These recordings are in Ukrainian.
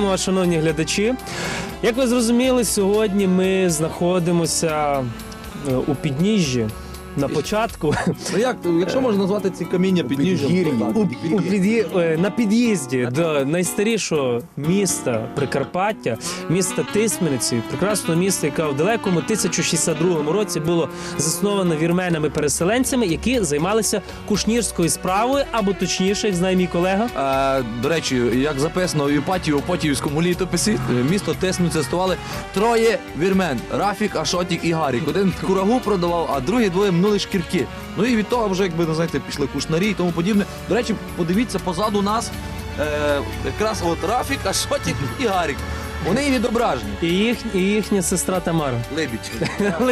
Вітаємо вас, шановні глядачі. Як ви зрозуміли, сьогодні ми знаходимося е, у підніжжі на початку Ну як, якщо можна назвати ці каміння підніжжям? у, у під'ї- е, на під'їзді до найстарішого міста Прикарпаття, міста Тисмениці, прекрасного міста, яке в далекому 1062 році було засновано вірменами-переселенцями, які займалися кушнірською справою, або точніше, як знає мій колега. Е, до речі, як записано в Іпатії у Потіївському літописі, е, місто Тесмин ставали троє вірмен: Рафік, Ашотік і Гарік. Один курагу продавав, а другі двоє мнули шкірки. Ну і від того вже, якби ну, знаєте, пішли кушнарі і тому подібне. До речі, подивіться позаду нас. Е, якраз от Рафік, Ашотік і Гарік. Вони і відображені. І, їх, і їхня сестра Тамара. Лебідь.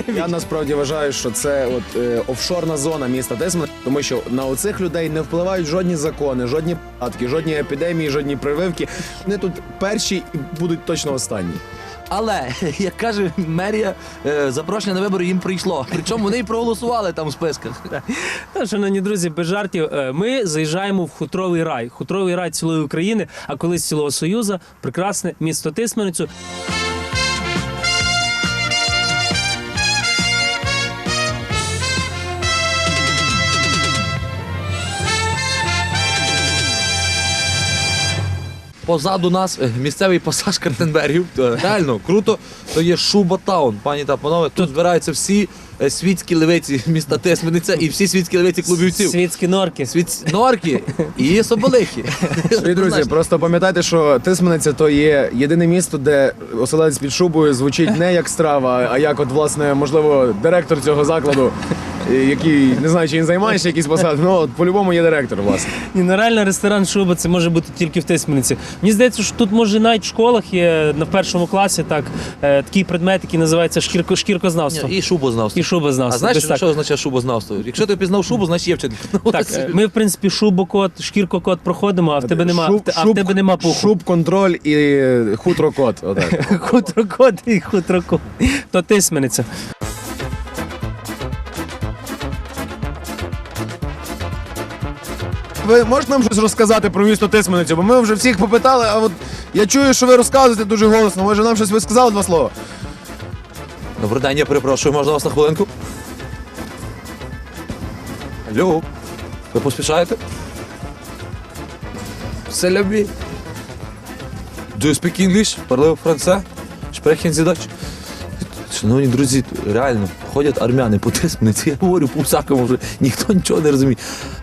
Я насправді вважаю, що це от е, офшорна зона міста Тесмен, тому що на оцих людей не впливають жодні закони, жодні податки, жодні епідемії, жодні прививки. Вони тут перші і будуть точно останні. Але, як каже мерія, е, запрошення на вибори їм прийшло. Причому вони і проголосували там у списках. Та, Шановні друзі, без жартів. е, Ми заїжджаємо в хутровий рай. Хутровий рай цілої України, а колись цілого Союзу. Прекрасне місто Тисменицю. Позаду нас е, місцевий пасаж Картенбергів. Е, Реально круто. То є Шуба Таун, пані та панове. Тут збираються всі світські левиці міста Тесмениця і всі світські левиці клубівців. Світські норки. Світ норки і соболихи. І, друзі, просто пам'ятайте, що Тисмениця то є єдине місто, де оселедець під шубою звучить не як страва, а як, от, власне, можливо, директор цього закладу, е, який не знаю, чи він займається якісь посади, ну от, по-любому є директор, власне. Ні, ну реально ресторан Шуба це може бути тільки в Тисмениці. Мені здається, що тут може навіть в школах є на першому класі так, е, такий предмет, який називається шкірко, шкіркознавство. І шубознавство. І шубознавство. А знаєш, Десь так. що означає шубознавство? Якщо ти пізнав шубу, значить є вчитель. Так, е, ми в принципі шубокод, шкіркокод проходимо, а в тебе нема, Шуб- а в тебе нема пуху. Шуб, контроль і е, хутрокот. Отак. Хутрокод і хутрокод. То тисмениця. Ви можете нам щось розказати про місто Тисменицю? Бо ми вже всіх попитали, а от я чую, що ви розказуєте дуже голосно. Може, нам щось ви сказали два слова? Добрий день, я перепрошую, можна вас на хвилинку? Алло, ви поспішаєте? Все любі. Do you speak English? Français? Sprechen Sie Deutsch? Шановні друзі, реально, ходять армяни по тисмениці, я говорю по всякому вже, ніхто нічого не розуміє.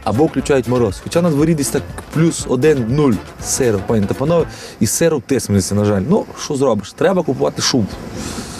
Або включають мороз. Хоча на дворі десь так плюс один, нуль сирок, пані та панове, і сирок тисмениці, на жаль. Ну, що зробиш? Треба купувати шубу.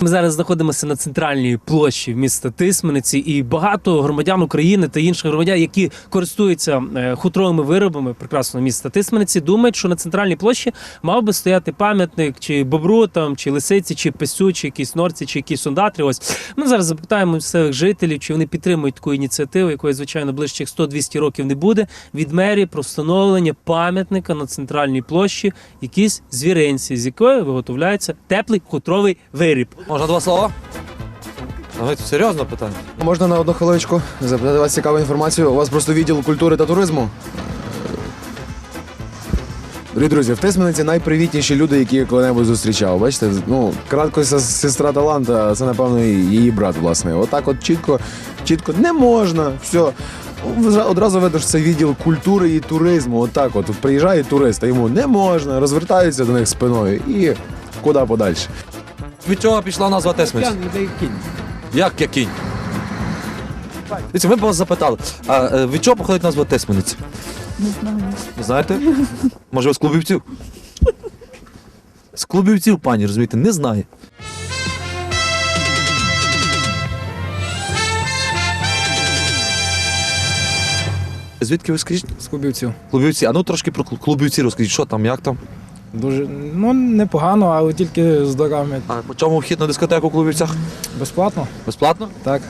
Ми зараз знаходимося на центральній площі міста Тисмениці, і багато громадян України та інших громадян, які користуються е, хутровими виробами прекрасного міста Тисмениці, думають, що на центральній площі мав би стояти пам'ятник чи бобру, там, чи лисиці, чи песю, чи якійсь норці, чи якійсь ондатрі. Ось ми зараз запитаємо місцевих жителів, чи вони підтримують таку ініціативу, якої звичайно ближчих 100-200 років не буде. Від мерії про встановлення пам'ятника на центральній площі, якійсь звіринці, з якої виготовляється теплий хутровий виріб. Можна два слова? Давайте серйозно питання. Можна на одну хвилиночку запитати вас цікаву інформацію. У вас просто відділ культури та туризму. Дорогі друзі, в Тисмениці найпривітніші люди, які я коли-небудь зустрічав. Бачите, ну, кратко се- сестра таланта, це, напевно, її брат, власне. Отак от чітко, чітко не можна, все. Вже Одразу видно, що це відділ культури і туризму. Отак от приїжджає турист, а йому не можна, розвертаються до них спиною і куди подальше. Від чого пішла назва Тесмиць? Як я кінь? Дивіться, ми б вас запитали, а е, від чого походить назва Тесмениці? Не знаю. Не знаєте? Може, ви з клубівців? З клубівців, пані, розумієте, не знає. Звідки ви скажіть? з Кубівців. Клубівці. А ну трошки про клу- клубівці розкажіть, що там, як там? Дуже ну непогано, але тільки з дорогами. А по чому вхід на дискотеку в клубівцях? Безплатно? Безплатно? Так,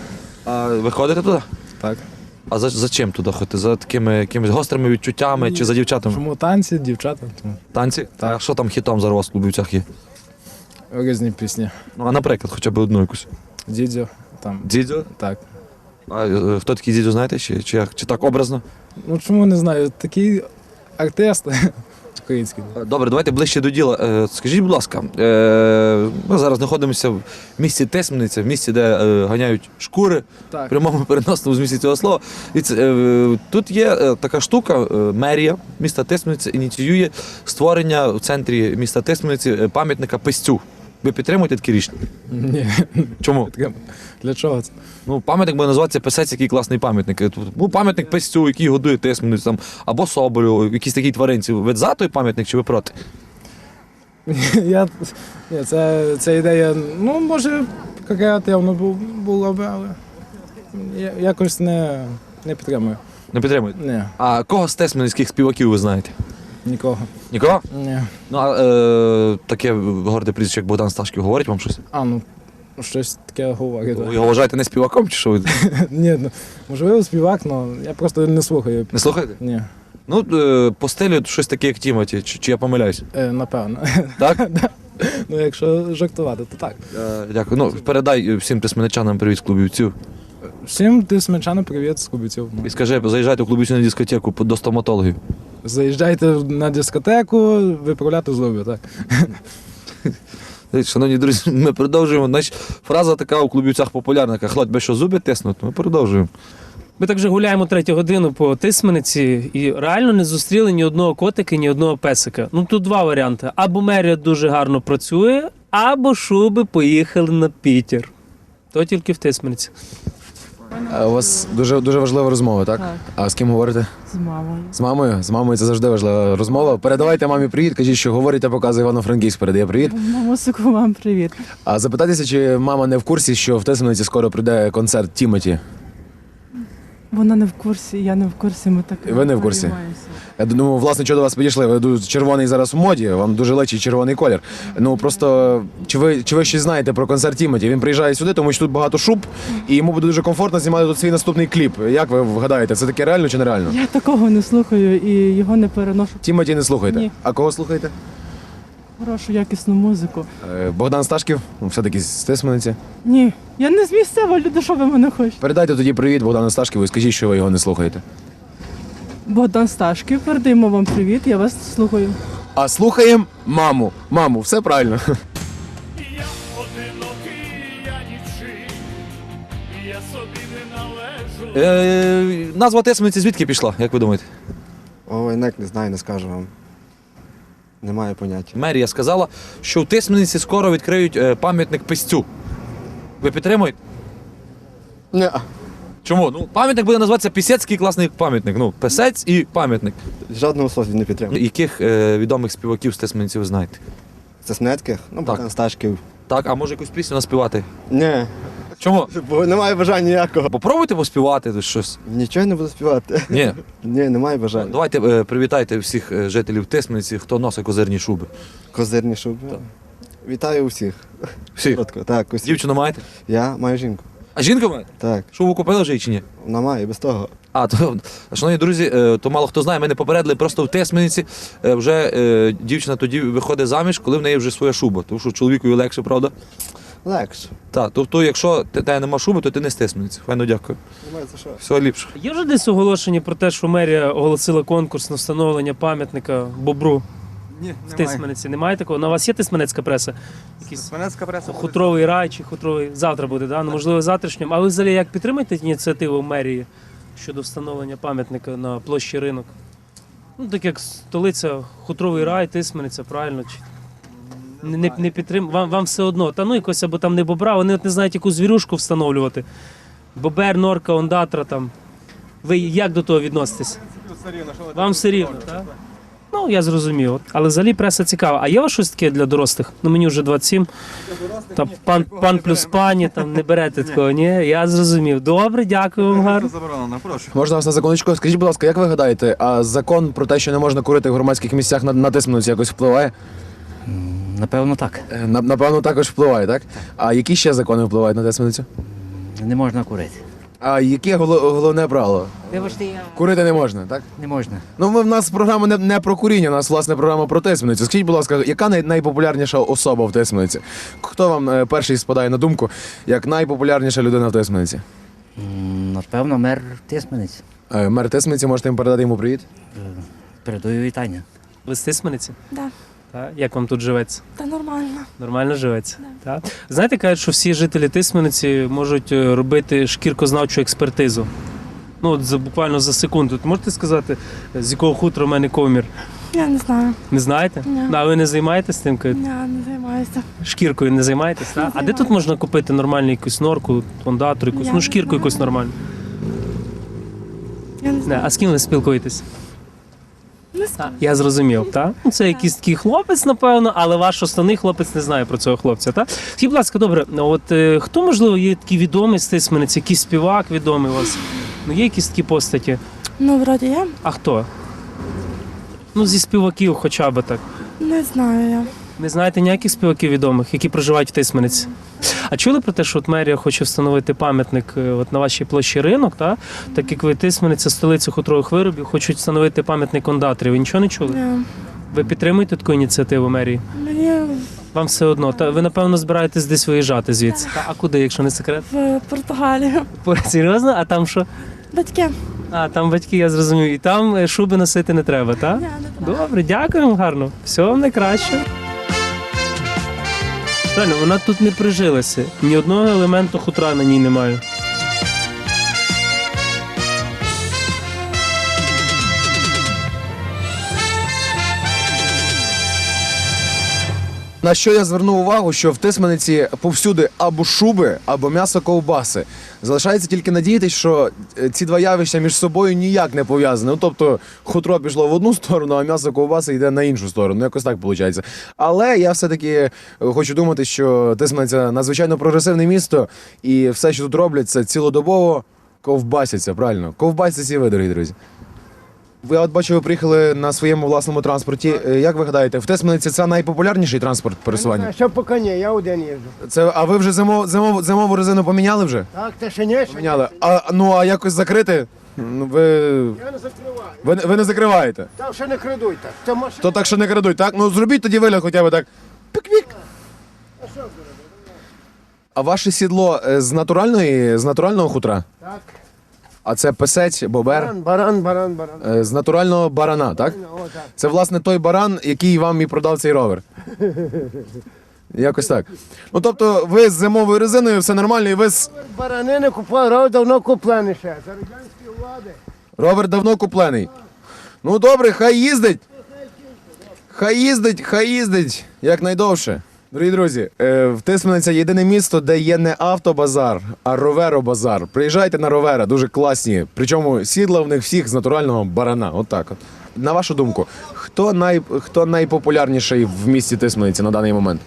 А ви ходите туди? так. А за, за чим туди ходити? За такими якимись гострими відчуттями чи за дівчатами? Чому танці, дівчата, тому Танці? Так. А що там хітом зараз у вас в клубівцях є? різні пісні. Ну, а наприклад, хоча б одну якусь. Дідзьо, там, Дідзьо? так. А е, хто такий дідзьо, знаєте? Чи, чи, як? чи так образно? Ну чому не знаю, такий артист. Український. Добре, давайте ближче до діла. Е, Скажіть, будь ласка, е, ми зараз знаходимося в місті Тесмениця, в місті, де е, ганяють шкури, в Так. прямому переносному змісті цього слова. І це, тут є така штука, мерія міста Тисмениця ініціює створення в центрі міста Тисмениці е, пам'ятника пестю. Ви підтримуєте таке рішення? Ні, Чому? Для чого це? Ну, пам'ятник буде називатися Песець, який класний пам'ятник. Е, Ну, пам'ятник пестю, який годує Тисменицю, там, або Соболю, якісь такі тваринці. Ви за той пам'ятник чи ви проти? Я, ні, це, це ідея, ну, може, креативно бу- було б, але я якось не, не підтримую. Не підтримуєте? Ні, А кого з тесменських співаків ви знаєте? Нікого. Нікого? Ні. Ну, а е, таке горде прізвище, як Богдан Сташків, говорить вам щось? А, ну, щось таке говорить. Ви його вважаєте не співаком чи що ви Ні, ну, можливо, співак, але я просто не слухаю. не слухаєте? Ні, Ну, е, по стилю щось таке, як Тімоті, чи, чи я помиляюсь? е, напевно. Так? ну, якщо жартувати, то так. Е, дякую. Ну, передай всім тисменичанам привіт з клубівців. Всім тисмечани привіт з Кубиців. І скажи, заїжджайте в клубівцю на дискотеку до стоматологів. Заїжджайте на дискотеку, виправляти зуби, так. Шановні друзі, ми продовжуємо. Значить, фраза така у клубівцях популярна, яка хлопці, що зуби тиснуть, ми продовжуємо. Ми так вже гуляємо третю годину по Тисмениці і реально не зустріли ні одного котика, ні одного песика. Ну тут два варіанти: або мерія дуже гарно працює, або шуби поїхали на Пітер. То тільки в Тисмениці. А у вас дуже, дуже важлива розмова, так? Так, А з ким говорите? з мамою. З мамою? З мамою це завжди важлива розмова. Передавайте мамі привіт, кажіть, що говорить, а показує Івано-Франківськ, передає привіт. Мамусику, вам привіт. А запитайтеся, чи мама не в курсі, що в Тисмениці скоро прийде концерт Тімоті. Вона не в курсі, я не в курсі, ми так ви не в курсі? переймаємося. Я думаю, власне, що до вас підійшли. Ви дуже червоний зараз у моді, вам дуже лечить червоний колір. Ну просто чи ви чи ви щось знаєте про концерт Тімоті? Він приїжджає сюди, тому що тут багато шуб, і йому буде дуже комфортно знімати тут свій наступний кліп. Як ви вгадаєте, це таке реально чи нереально? Я такого не слухаю і його не переношу. Тімоті не слухайте. Ні. А кого слухаєте? Хорошу якісну музику. Е, Богдан Сташків, ну, все-таки з Тисмениці. Ні, я не з місцева, люди, що ви мене хочете? Передайте тоді привіт Богдану Сташківу і скажіть, що ви його не слухаєте. Богдан Сташків, передаємо вам привіт, я вас слухаю. А слухаємо маму. Маму, все правильно. Я одинокий, я нічий, я собі не належу. Е, назва Тисмениці звідки пішла, як ви думаєте? Ой, нек не знаю, не скажу вам. Немає поняття. Мерія сказала, що в Тисмениці скоро відкриють е, пам'ятник пестю. Ви підтримуєте? Ні. Чому? Ну, пам'ятник буде називатися Пісецький класний пам'ятник. Ну, песець і пам'ятник. Жодного слова не підтримую. Яких е, відомих співаків ви знаєте? Це ну, Богдан Сташків. Так, а може якусь пісню наспівати? Ні, Чому? бо немає бажання ніякого. Попробуйте поспівати тут щось. Нічого не буду співати. Ні. Ні, немає бажання. Давайте е, привітайте всіх е, жителів Тисмениці, хто носить козирні шуби. Козирні шуби. Вітаю усіх. Всіх. Коротко. Так, усіх. Дівчину маєте? Я маю жінку. А жінка маєте? Так, Шубу купили вже чи ні? вона має без того. А, то, шановні друзі, е, то мало хто знає, мене попередили просто в Тесмениці е, вже е, дівчина тоді виходить заміж, коли в неї вже своя шуба. Тому що чоловікові легше, правда? Легше. Так, тобто, якщо ти тебе нема шуби, то ти не з Тесмениці. Файно дякую. Немає за що. Всього ліпше. Є вже десь оголошення про те, що мерія оголосила конкурс на встановлення пам'ятника бобру Ні, в Тисмениці. Немає такого? На вас є тисменецька преса? Якийсь Свинецька преса. буде. хутровий рай чи хутровий завтра буде, да? ну, можливо, завтрашнім. А ви взагалі як підтримуєте ініціативу мерії щодо встановлення пам'ятника на площі ринок? Ну, так як столиця, хутровий рай, тисмениця, правильно? Чи... Не, не, не підтрим... вам, вам все одно. Та ну якось або там не бобра, вони от не знають, яку звірюшку встановлювати. Бобер, норка, ондатра там. Ви як до того відноситесь? Все рівно, що ви Вам все рівно, так? Ну, я зрозумів. Але взагалі преса цікава. А є у вас щось таке для дорослих? Ну мені вже 27. Там пан, пан плюс пані, там не берете такого, ні? Я зрозумів. Добре, дякую вам гарно. заборонено, прошу. Можна вас на законочку? Скажіть, будь ласка, як ви гадаєте, а закон про те, що не можна курити в громадських місцях на, на якось впливає? Напевно, так. Е, на- Напевно, також впливає, так? А які ще закони впливають на Тисменицю? Не можна курити. А яке голо- головне правило? Вибачте, я Курити не можна, так? не можна. Ну, ми в нас програма не, не про куріння, у нас власне програма про Тисменицю. Скажіть, будь ласка, яка най, найпопулярніша особа в Тисмениці? Хто вам е, перший спадає на думку як найпопулярніша людина в Тисмениці? М, Напевно, мер Тисмениць. Е, Мер Тисмениці, можете їм передати йому привіт? Передаю вітання. Ви з Тисмениці? Да. Так. Як вам тут живеться? Та нормально. Нормально живеться. Так. Знаєте, кажуть, що всі жителі Тисмениці можуть е, робити шкіркознавчу експертизу. Ну, от за буквально за секунду. От можете сказати, з якого хутра в мене комір? Я не знаю. Не знаєте? Ні. Ну, А ви не займаєтесь тим? Я не займаюся. Шкіркою не займаєтесь? так? А де тут можна купити нормальну якусь норку, фондатор, якусь, Я ну не шкірку знаю. якусь нормальну? Я не Не, знаю. а з ким ви спілкуєтесь? Не знаю. Я зрозумів, так? Ну, Це якийсь такий хлопець, напевно, але ваш основний хлопець не знає про цього хлопця, так? Скажіть, будь ласка, добре, от е, хто, можливо, є такий відомий стисменець, якийсь співак відомий у вас? Ну, є якісь такі постаті? Ну, вроді я. А хто? Ну, зі співаків хоча б так. Не знаю я. Не знаєте ніяких співаків відомих, які проживають в Тисмениці? А чули про те, що от мерія хоче встановити пам'ятник е, от на вашій площі ринок, та? так як ви Тисмениця, столиця хутрових виробів, хочуть встановити пам'ятник ондаторів. Ви нічого не чули? я. Ви підтримуєте таку ініціативу мерії? Мені Вам все одно. Та ви напевно збираєтесь десь виїжджати звідси. Та, а куди, якщо не секрет? в Португалію. По- Серйозно? А там що? Батьки. А там батьки, я зрозумів. І там е, шуби носити не треба, так? Я не знаю. Добре, дякую вам гарно. Всього вам найкраще. Правильно, вона тут не прижилася. Ні одного елементу хутра на ній немає. На що я звернув увагу, що в Тисмениці повсюди або шуби, або м'ясо ковбаси. Залишається тільки надіятись, що е, ці два явища між собою ніяк не пов'язані. Ну, тобто хутро пішло в одну сторону, а м'ясо ковбаси йде на іншу сторону. Якось так виходить. Але я все-таки е, хочу думати, що Тисмениця надзвичайно прогресивне місто, і все, що тут роблять, це цілодобово ковбасяться, правильно? Ковбасяться ви, дорогі друзі. Ви от бачу, ви приїхали на своєму власному транспорті. Е, Як ви гадаєте, в Тисмениці це найпопулярніший транспорт пересування? Що поки ні, я один їжджу. Це, а ви вже зимов, зимову, зимову резину поміняли вже? Так, ти ще ні? Поміняли. А, ну а якось закрити? Ну, ви, Я не закриваю. ви, ви не закриваєте. Там ще не крадуйте. Це машина. То так що не крадуть, так? Ну зробіть тоді вигляд хоча б так. Пік-пік. А ваше сідло е, з натуральної, з натурального хутра? Так. А це песець, бобер Баран, баран, баран, баран. е, з натурального барана, так? О, так. Це власне той баран, який вам і продав цей ровер. Якось так. Ну тобто, ви з зимовою резиною все нормально, і ви з Барани не купував, рав давно куплений ще. За радянської влади. Ровер давно куплений. Ну добре, хай їздить. Хай їздить, хай їздить якнайдовше. Дорогі друзі, е, в Тисмениця єдине місто, де є не автобазар, а роверобазар. Приїжджайте на ровера, дуже класні. Причому сідла в них всіх з натурального барана. Отак от. На вашу думку, хто, най, хто найпопулярніший в місті Тисмениці на даний момент?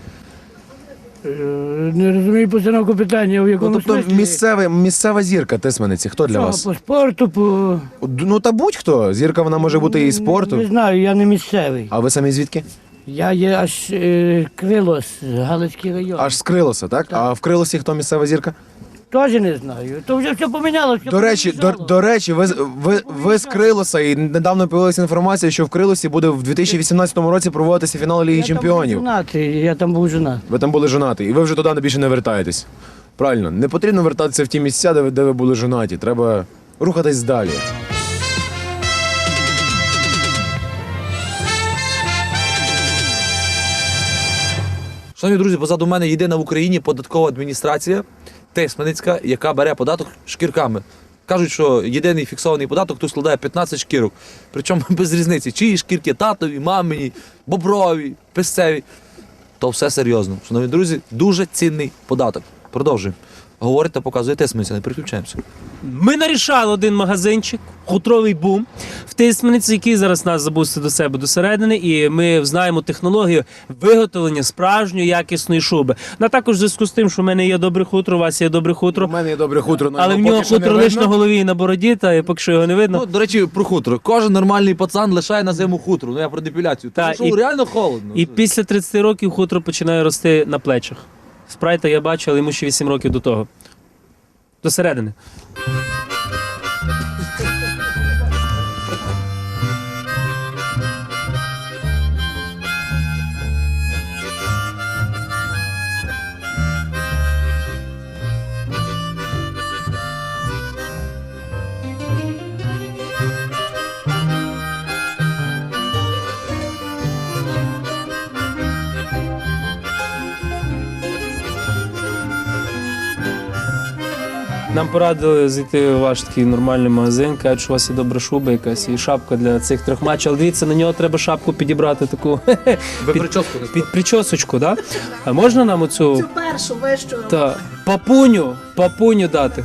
Не розумію постановку питання, в Ну, якому тобто місцевий, місцева зірка Тисмениці. Хто для вас? По спорту, по... Ну та будь-хто. Зірка вона може бути і спорту. Не знаю, я не місцевий. А ви самі звідки? Я є аж е, Крилос, Галицький район. Аж з Крилоса, так? А в Крилосі хто місцева зірка? Теж не знаю. То вже все помінялося. До речі, до, до речі, ви, з- ви, ви з Крилоса, і недавно появилася інформація, що в Крилосі буде в 2018 році проводитися фінал Ліги Чемпіонів. я там був женат. Ви там були жонаті, і ви вже туди більше не вертаєтесь. Правильно, не потрібно вертатися в ті місця, де ви, де ви були жонаті. Треба рухатись далі. Шановні друзі, позаду мене єдина в Україні податкова адміністрація Тисменицька, яка бере податок шкірками. Кажуть, що єдиний фіксований податок тут складає 15 шкірок. Причому без різниці, чиї шкірки татові, мамині, боброві, песцеві. То все серйозно. Шановні друзі, дуже цінний податок. Продовжуємо. Говорить та показує Тисмениця, не переключаємося. Ми нарішали один магазинчик, хутровий бум в Тисмениці, який зараз нас запустить до себе досередини, і ми знаємо технологію виготовлення справжньої якісної шуби. На також в зв'язку з тим, що в мене є добре хутро, у вас є добре хутро. У мене є добре хутро, але в нього хутро лише на голові і на бороді, та і поки що його не видно. Ну, до речі, про хутро. Кожен нормальний пацан лишає на зиму хутро. Ну я про депіляцію. Та, Тому що і- реально холодно. І після 30 років хутро починає рости на плечах. Спрайта я бачу, але йому ще 8 років до того. До середини. Нам порадили зайти в ваш такий нормальний магазин, кажуть, що у вас є добра шуба якась і шапка для цих трьох матчів. Але дивіться, на нього треба шапку підібрати таку Ви Під- прическу не під причосочку, да? А можна нам оцю Першу вищу. та, папуню, папуню дати?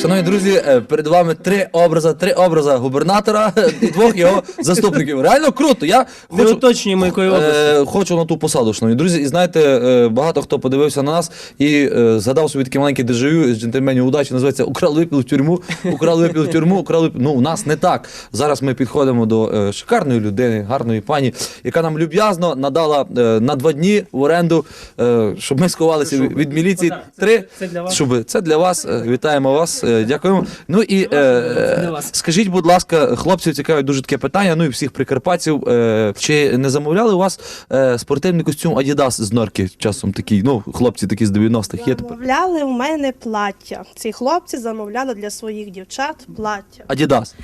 Шановні друзі, е, перед вами три образи, три образи губернатора і двох його заступників. Реально круто. Я Не хочу, уточнюємо, якої області. е, хочу на ту посаду, шановні друзі. І знаєте, е, багато хто подивився на нас і е, згадав собі таке маленьке дежавю з джентльменів удачі. Називається Украли випіли в тюрму, украли випіли в тюрму, украли. випіли». Ну, у нас не так. Зараз ми підходимо до е, шикарної людини, гарної пані, яка нам люб'язно надала е, на два дні в оренду, е, щоб ми сховалися від міліції. Три це для вас. щоб це для вас. Е, Вітаємо вас. Е, Дякуємо. Ну і е, скажіть, будь ласка, хлопців цікавить дуже таке питання. Ну і всіх прикарпатців. Е, Чи не замовляли у вас е, спортивний костюм Adidas з норки? Часом такий, ну хлопці такі з 90-х є тепер. Замовляли у мене плаття. Ці хлопці замовляли для своїх дівчат плаття. Adidas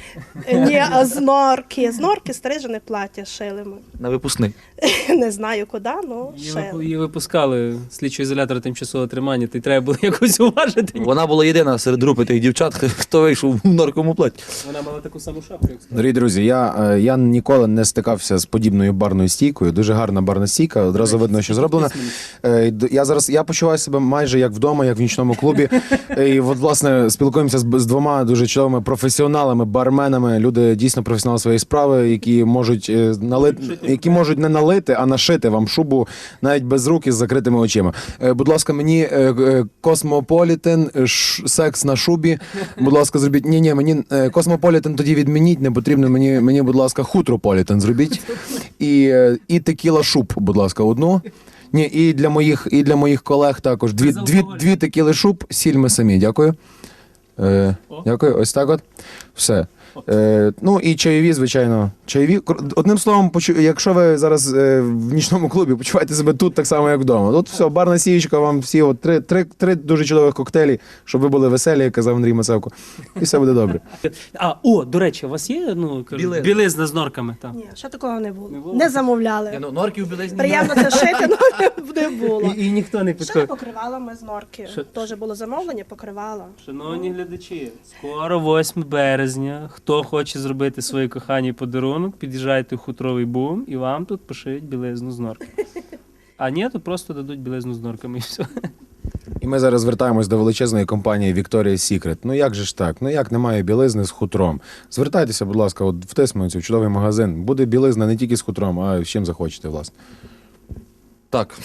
Ні, а з норки. З норки стрижене плаття шили ми. на випускний. Не знаю куди, ну Її, шили. її випускали з слідчого ізолятора тимчасового тримання, то й треба було якось уважити. Вона була єдина серед групи тих дівчат, хто вийшов в норкому платі. Вона мала таку саму шапку, як. Дорогі друзі, я, е, я ніколи не стикався з подібною барною стійкою. Дуже гарна барна стійка. Одразу видно, що зроблена. Е, Я зараз я почуваю себе майже як вдома, як в нічному клубі. І от власне спілкуємося з, з двома дуже чудовими професіоналами, барменами. Люди дійсно професіонали своєї справи, які можуть е, налити, які можуть не налити, а нашити вам шубу навіть без рук і з закритими очима. Будь ласка, мені Космополітен, секс на шубі. Будь ласка, зробіть. Ні, ні, мені е, Космополітен тоді відмініть, не потрібно. Мені, мені, будь ласка, хутрополітен зробіть. І, е, і текіла шуб, будь ласка, одну. Ні, і для моїх, і для моїх колег також. Дві, дві, дві текіли шуб, сіль ми самі. Дякую. Е, дякую, ось так от. Все. Е, ну і чайові, звичайно. Чайові. Одним словом, почу- якщо ви зараз е, в нічному клубі почуваєте себе тут так само, як вдома. Тут все, барна сієчка, вам всі от три, три, три дуже чудових коктейлі, щоб ви були веселі, як казав Андрій Масевко. І все буде добре. А, о, до речі, у вас є ну, кажу, Білизна. білизна з норками? Там. Ні, ще такого не було. Не було? Не замовляли. ну, норки в білизні. Приємно це шити, але не було. І, і ніхто не Ще підходить. покривала ми з норки. Теж було замовлення, покривала. Шановні глядачі, скоро 8 березня. Хто хоче зробити своїй коханій подарунок, під'їжджайте в хутровий бум і вам тут пошиють білизну з норки. А ні, то просто дадуть білизну з норками і все. І ми зараз звертаємось до величезної компанії Victoria's Secret. Ну як же ж так? Ну як немає білизни з хутром? Звертайтеся, будь ласка, от в Тисменці, в чудовий магазин. Буде білизна не тільки з хутром, а й з чим захочете, власне. Так.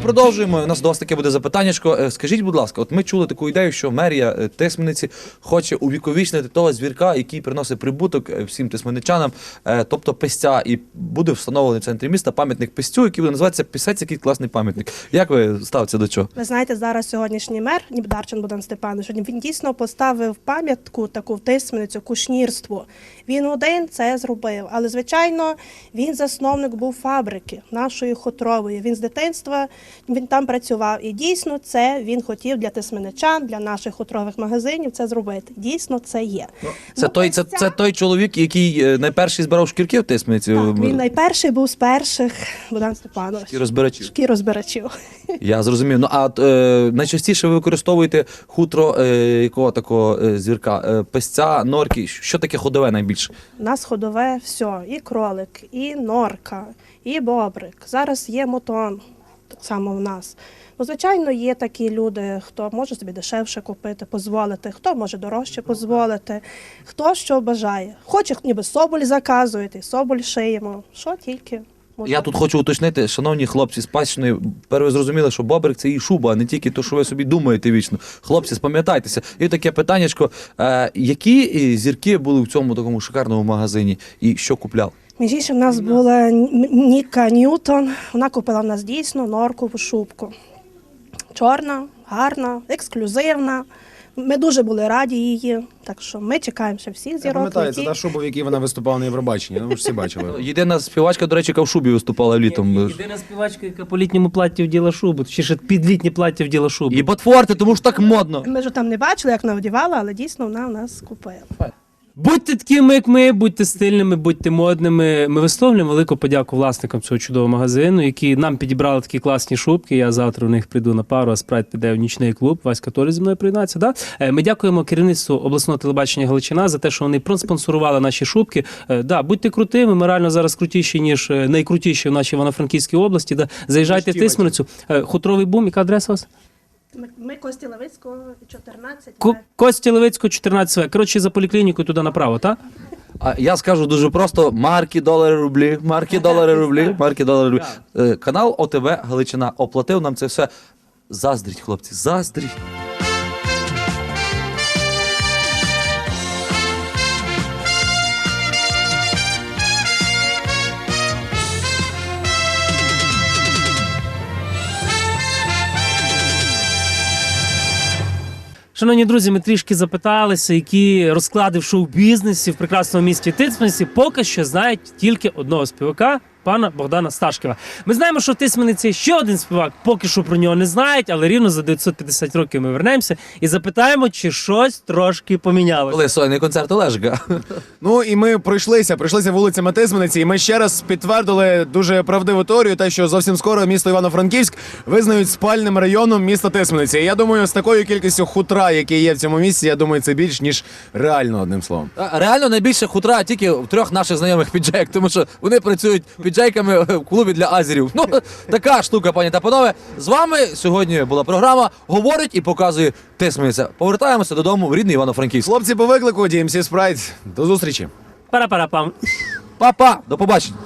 Продовжуємо. У нас до вас таке буде запитаннячко. Е, Скажіть, будь ласка, от ми чули таку ідею, що мерія е, Тисмениці хоче увіковічнити того звірка, який приносить прибуток е, всім тисменичанам, тобто пестя. І буде встановлений в центрі міста пам'ятник пестю, який буде називатися Пісець, який класний пам'ятник. Як ви ставитеся до цього? Ви знаєте, зараз сьогоднішній мер Нібдарчин Богдан Степанович, він дійсно поставив пам'ятку таку тисменицю, кушнірству. Він один це зробив. Але, звичайно, він засновник був фабрики нашої хутрової. Він з дитинства Він там працював. І дійсно це він хотів для тисменичан, для наших хутрових магазинів це зробити. Дійсно, це є. Це той, це, це той чоловік, який е, найперший збирав шкірки в тисмениці. Так, він найперший був з перших Богдан Степанович. І розбирачів. Шкірозбирачів. Я зрозумів. Ну а е, найчастіше ви використовуєте хутро е, якого такого е, звірка? Е, песця, норки. Що таке ходове найбільше? У нас ходове все, і кролик, і норка, і бобрик. Зараз є мотон, само в нас. Ну, звичайно, є такі люди, хто може собі дешевше купити, дозволити, хто може дорожче дозволити, хто що бажає. Хоче, ніби соболь заказуєте, соболь шиємо. Що тільки. Я тут хочу уточнити, шановні хлопці з Пасічної, ви зрозуміли, що бобрик це і шуба, а не тільки те, що ви собі думаєте вічно. Хлопці, спам'ятайтеся. І таке питаннячко. Е, які е, зірки були в цьому такому шикарному магазині і що купляв? Між іншим, в нас була Ніка Ньютон. Вона купила в нас дійсно норкову шубку. Чорна, гарна, ексклюзивна. Ми дуже були раді її. Так що ми чекаємо ще всіх Я зірок. пам'ятаю, це та шуба, в якій вона виступала на Євробаченні. Ну, ви ж всі бачили. Єдина співачка, до речі, яка в шубі виступала літом. Єдина співачка, яка по літньому платі вділа шубу, чи ще під літнє плаття вділа шубу. І ботфорти, тому що так модно. Ми ж там не бачили, як вона одягала, але дійсно вона в нас купила. Будьте такими, як ми, будьте стильними, будьте модними. Ми висловлюємо велику подяку власникам цього чудового магазину, які нам підібрали такі класні шубки. Я завтра в них прийду на пару, а спрайт піде в нічний клуб. Васька Толі зі мною приєднається. Да? Е, Ми дякуємо керівництву обласного телебачення Галичина за те, що вони проспонсорували наші шубки. Е, Да, будьте крутими. Ми реально зараз крутіші, ніж е, найкрутіші в нашій Івано-Франківській області. Да. Заїжджайте в Тисменицю. Хутровий бум. Яка адреса у вас? Ми, Кості Левицького 14. Ко- Кості Левицького, 14 В. Коротше, за поліклінікою туди направо, так? А я скажу дуже просто: марки, долари, рублі, марки, долари, рублі, марки, долари, рублі. Е, Канал ОТВ Галичина оплатив нам це все. Заздріть, хлопці, заздріть. Шановні друзі, ми трішки запиталися, які розклади в шоу-бізнесі в прекрасному місті Тисмениці поки що знають тільки одного співака. Пана Богдана Сташкова. Ми знаємо, що в Тисмениці ще один співак, поки що про нього не знають, але рівно за 950 років ми вернемося і запитаємо, чи щось трошки помінялося. Коли сольний концерт Олежика. Ну і ми пройшлися, пройшлися вулицями Тисмениці, і ми ще раз підтвердили дуже правдиву теорію, те, що зовсім скоро місто Івано-Франківськ визнають спальним районом міста Тисмениці. І я думаю, з такою кількістю хутра, які є в цьому місці, я думаю, це більш ніж реально одним словом. Реально найбільше хутра тільки в трьох наших знайомих піджейк, тому що вони працюють піджейками в клубі для азерів. Ну така штука, пані та панове. З вами сьогодні була програма Говорить і показує Тисмениця. Повертаємося додому в рідний Івано-Франківськ. Хлопці по виклику DMC Sprite. До зустрічі. Пара-пара-пам. Па-па, до побачення.